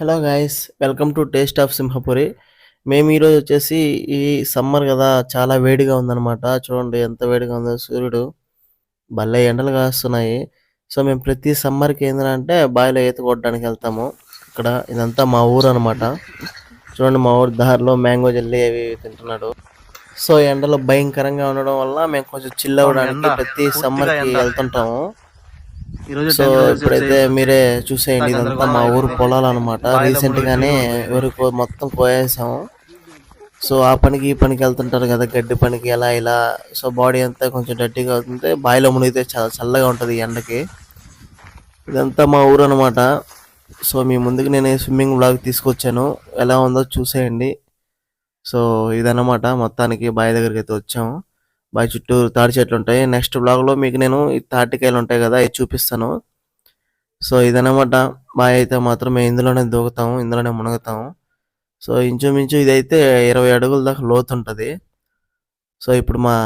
Hello guys welcome to taste of Simhapuri. మేము ఈరోజు వచ్చేసి ఈ సమ్మర్ కదా చాలా వేడిగా ఉందన్నమాట. చూడండి ఎంత వేడిగా ఉందో సూర్యుడు. భలే ఎండలు కాస్తున్నాయి. సో మేము ప్రతి సమ్మర్కి ఏంటంటే బావిలో ఈత కొట్టడానికి వెళ్తాము. ఇక్కడ ఇదంతా మా ఊరు అనమాట చూడండి మా ఊరు దారిలో మ్యాంగో జల్లి అవి తింటున్నాడు. సో ఎండలు భయంకరంగా ఉండడం వల్ల మేము కొంచెం చిల్ అవ్వడానికి ప్రతి సమ్మర్కి. వెళ్తుంటాము. సో ఇప్పుడైతే మీరే చూసేయండి ఇదంతా మా ఊరు పొలాలు అనమాట రీసెంట్ గానే వరి కో- మొత్తం కోయేసాము సో ఆ పనికి ఈ పనికి వెళ్తుంటారు కదా గడ్డి పనికి ఎలా ఇలా. సో బాడీ అంతా కొంచెం డట్టిగా అవుతుంటే బావిలో మునిగితే చాలా చల్లగా ఉంటుంది ఎండకి. ఇదంతా మా ఊరు అనమాట సో మీ ముందుకు నేను స్విమ్మింగ్ బ్లాగ్ తీసుకొచ్చాను. ఎలా ఉందో చూసేయండి. సో ఇదన్నమాట. మొత్తానికి బావి దగ్గరికి అయితే వచ్చాము. బావి చుట్టూ తాడి చెట్లు ఉంటాయి. నెక్స్ట్ బ్లాగ్లో మీకు నేను ఈ తాటికాయలు ఉంటాయి కదా ఇది చూపిస్తాను. సో ఇదన్నమాట. బావి అయితే మాత్రం మేము ఇందులోనే దూకుతాము ఇందులోనే మునుగుతాము. సో ఇంచుమించు ఇదైతే ఇరవై అడుగుల దాకా లోతు ఉంటుంది. సో ఇప్పుడు మా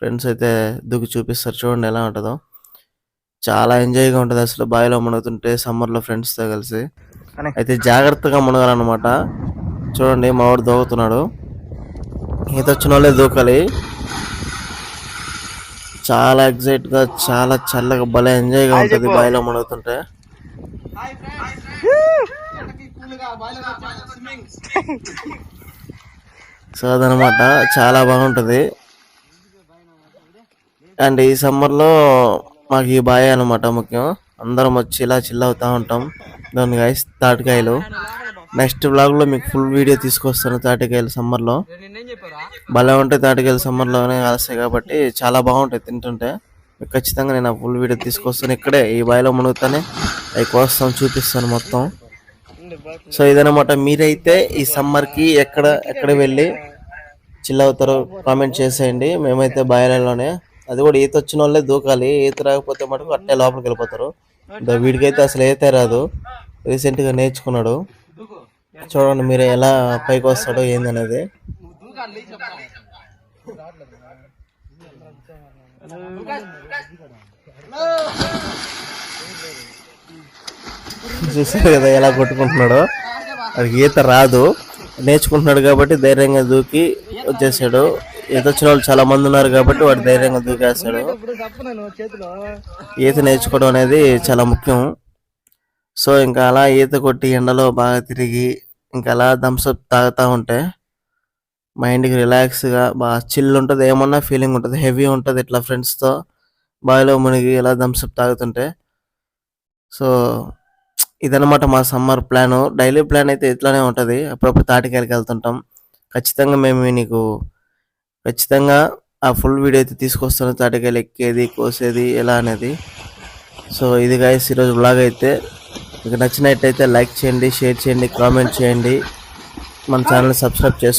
ఫ్రెండ్స్ అయితే దూకి చూపిస్తారు. చూడండి ఎలా ఉంటుందో. చాలా ఎంజాయ్గా ఉంటుంది అసలు. బావిలో మునుగుతుంటే సమ్మర్లో ఫ్రెండ్స్తో కలిసి. అయితే జాగ్రత్తగా మునగాలన్నమాట. చూడండి మా వాడు దూకుతున్నాడు. ఈత వచ్చిన వాళ్ళే దూకాలి. చాలా ఎగ్జైట్గా చాలా చల్లగా భలే ఎంజాయ్గా ఉంటుంది బావిలో మునుగుతుంటే. సో అదనమాట చాలా బాగుంటుంది. అండ్ ఈ సమ్మర్లో మాకు ఈ బాయ్ అనమాట ముఖ్యం. అందరం వచ్చి ఇలా చిల్ అవుతా ఉంటాం. దాని గైస్ తాటికాయలు. నెక్స్ట్ బ్లాగ్లో మీకు ఫుల్ వీడియో తీసుకొస్తాను తాటికాయలు సమ్మర్లో. భలే ఉంటాయి తాటికాయలు సమ్మర్లోనే ఆలస్య కాస్తాయి కాబట్టి చాలా బాగుంటాయి తింటుంటే. ఖచ్చితంగా నేను ఆ ఫుల్ వీడియో తీసుకొస్తాను ఇక్కడే ఈ బావిలో మునుగుతానే. అవి కోస్తాం చూపిస్తాను మొత్తం. సో ఇదనమాట మీరైతే ఈ సమ్మర్కి ఎక్కడ ఎక్కడ వెళ్ళి చిల్ అవుతారో కామెంట్ చేసేయండి. మేమైతే బాయిలలోనే. అది కూడా ఈత వచ్చిన వాళ్ళే దూకాలి. ఈత రాకపోతే మటుకు అట్టే లోపలికి వెళ్ళిపోతారు. వీడికైతే అసలు ఈతే రాదు. రీసెంట్గా నేర్చుకున్నాడు. చూడండి మీరు ఎలా పైకి వస్తాడో ఏందనేది. చూసారు కదా ఎలా కొట్టుకుంటున్నాడో? వాడికి ఈత రాదు. నేర్చుకుంటున్నాడు కాబట్టి ధైర్యంగా దూకి వచ్చేసాడు. ఈత వచ్చిన వాళ్ళు చాలా మంది ఉన్నారు కాబట్టి వాడు ధైర్యంగా దూకేస్తాడు. ఈత నేర్చుకోవడం అనేది చాలా ముఖ్యం. సో ఇంకా అలా ఈత కొట్టి ఎండలో బాగా తిరిగి ఇంకా అలా థమ్స్అప్ తాగుతూ ఉంటే మైండ్కి రిలాక్స్గా బాగా చిల్ ఉంటుంది ఏమన్నా ఫీలింగ్ ఉంటుంది హెవీ ఉంటుంది ఇట్లా ఫ్రెండ్స్తో. బావిలో మునిగి ఇలా థమ్స్అప్ తాగుతుంటే. సో ఇదనమాట మా సమ్మర్ ప్లాన్. డైలీ ప్లాన్ అయితే ఇట్లానే ఉంటుంది. అప్పుడప్పుడు తాటికాయలకి వెళ్తుంటాం. ఖచ్చితంగా మేము నీకు ఖచ్చితంగా ఆ ఫుల్ వీడియో అయితే తీసుకొస్తాను. తాటికాయలు ఎక్కేది కోసేది ఎలా అనేది. సో ఇది గాయస్ ఈరోజు బ్లాగ్ అయితే. మీకు నచ్చినట్టయితే లైక్ చేయండి షేర్ చేయండి కామెంట్ చేయండి. మన ఛానల్ సబ్స్క్రైబ్ చేసుకోండి